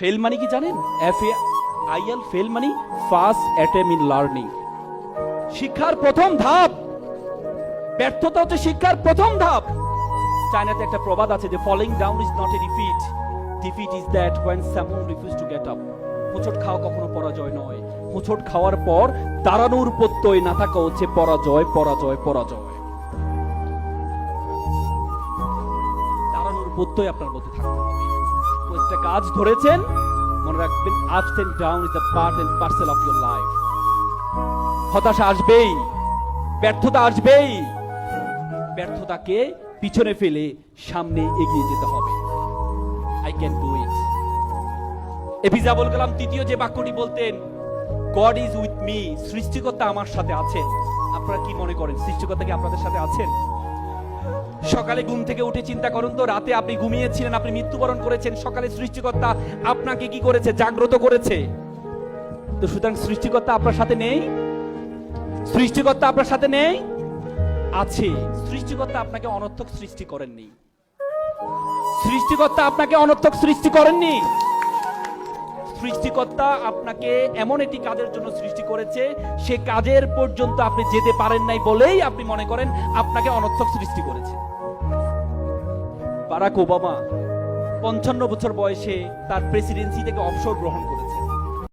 Fail মানে কি জানেন? F A I L fail মানে ফার্স্ট অ্যাটেম ইন লার্নিং শিক্ষার প্রথম ধাপ। ব্যর্থতা হচ্ছে শিক্ষার প্রথম ধাপ। চায়নাতে একটা প্রবাদ আছে যে falling down is not a defeat defeat is that when someone refuse to get up হোঁচট খাওয়া কখনো পরাজয় নয়। হোঁচট খাওয়ার পর দাঁড়ানোর প্রত্যয় না থাকা হচ্ছে পরাজয় পরাজয় পরাজয়। দাঁড়ানোর প্রত্যয় আপনার মধ্যে থাকতে হবে। প্রত্যেকটা কাজ ধরেছেন, মনে রাখবেন ups and down is the part and parcel of your life হতাশা আসবেই, ব্যর্থতা আসবেই, ব্যর্থতাকে পিছনে ফেলে সামনে এগিয়ে যেতে হবে। I can do it APJ Abdul Kalam তৃতীয় যে বাক্যটি বলতেন গড ইজ উইথ মি সৃষ্টিকর্তা আমার সাথে আছেন। আপনারা কি মনে করেন, সৃষ্টিকর্তা কি আপনাদের সাথে আছেন? সকালে ঘুম থেকে উঠে চিন্তা করুন তো, রাতে আপনি ঘুমিয়েছিলেন, আপনি মৃত্যুবরণ করেছেন, সকালে সৃষ্টিকর্তা আপনাকে কি করেছে, জাগ্রত করেছে? তো সুতরাং সৃষ্টিকর্তা আপনার সাথে নেই? সৃষ্টিকর্তা আপনার সাথে নেই? আছে। সৃষ্টিকর্তা আপনাকে অনর্থক সৃষ্টি করেননি। সৃষ্টিকর্তা আপনাকে অনর্থক সৃষ্টি করেননি? সৃষ্টিকর্তা আপনাকে এমন একটি কাজের জন্য সৃষ্টি করেছে, সে কাজের পর্যন্ত আপনি যেতে পারেন নাই বলেই আপনি মনে করেন আপনাকে অনর্থক সৃষ্টি করেছে। বারাক ওবামা, পঞ্চান্ন বছর বয়সে তার প্রেসিডেন্সি থেকে অবসর গ্রহণ করেছে।